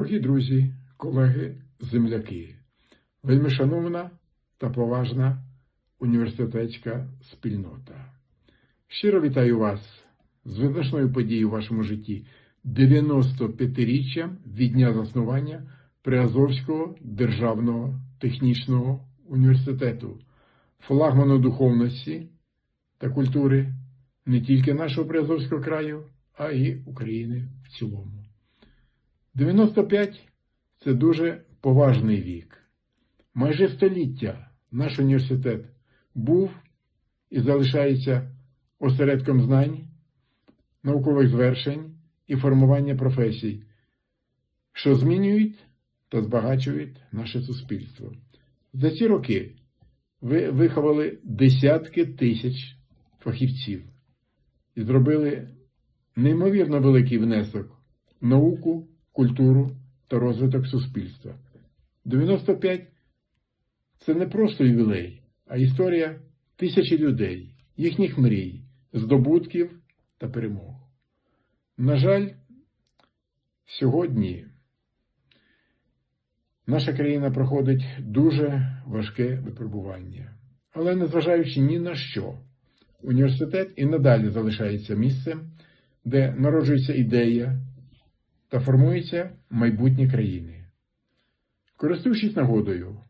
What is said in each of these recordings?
Дорогі друзі, колеги, земляки, вельми шановна та поважна університетська спільнота. Щиро вітаю вас з визначною подією у вашому житті 95-річчям від дня заснування Приазовського державного технічного університету, флагману духовності та культури не тільки нашого Приазовського краю, а й України в цілому. 95 це дуже поважний вік. Майже століття наш університет був і залишається осередком знань, наукових звершень і формування професій, що змінюють та збагачують наше суспільство. За ці роки ви виховали десятки тисяч фахівців і зробили неймовірно великий внесок в науку, культуру та розвиток суспільства. 95 це не просто ювілей, а історія тисячі людей, їхніх мрій, здобутків та перемог. На жаль, сьогодні наша країна проходить дуже важке випробування. Але незважаючи ні на що, університет і надалі залишається місцем, де народжується ідея та формується майбутнє країни. Користуючись нагодою,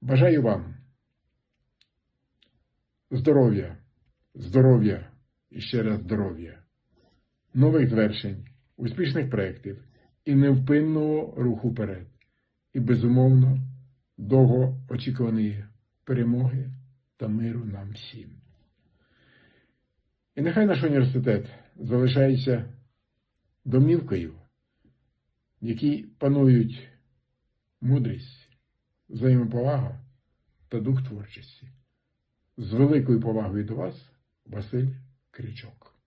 бажаю вам здоров'я, здоров'я і ще раз здоров'я, нових звершень, успішних проєктів і невпинного руху вперед, і, безумовно, довгоочікуваної перемоги та миру нам всім. І нехай наш університет залишається домівкою, в якій панують мудрість, взаємоповага та дух творчості. З великою повагою до вас, Василь Кричок.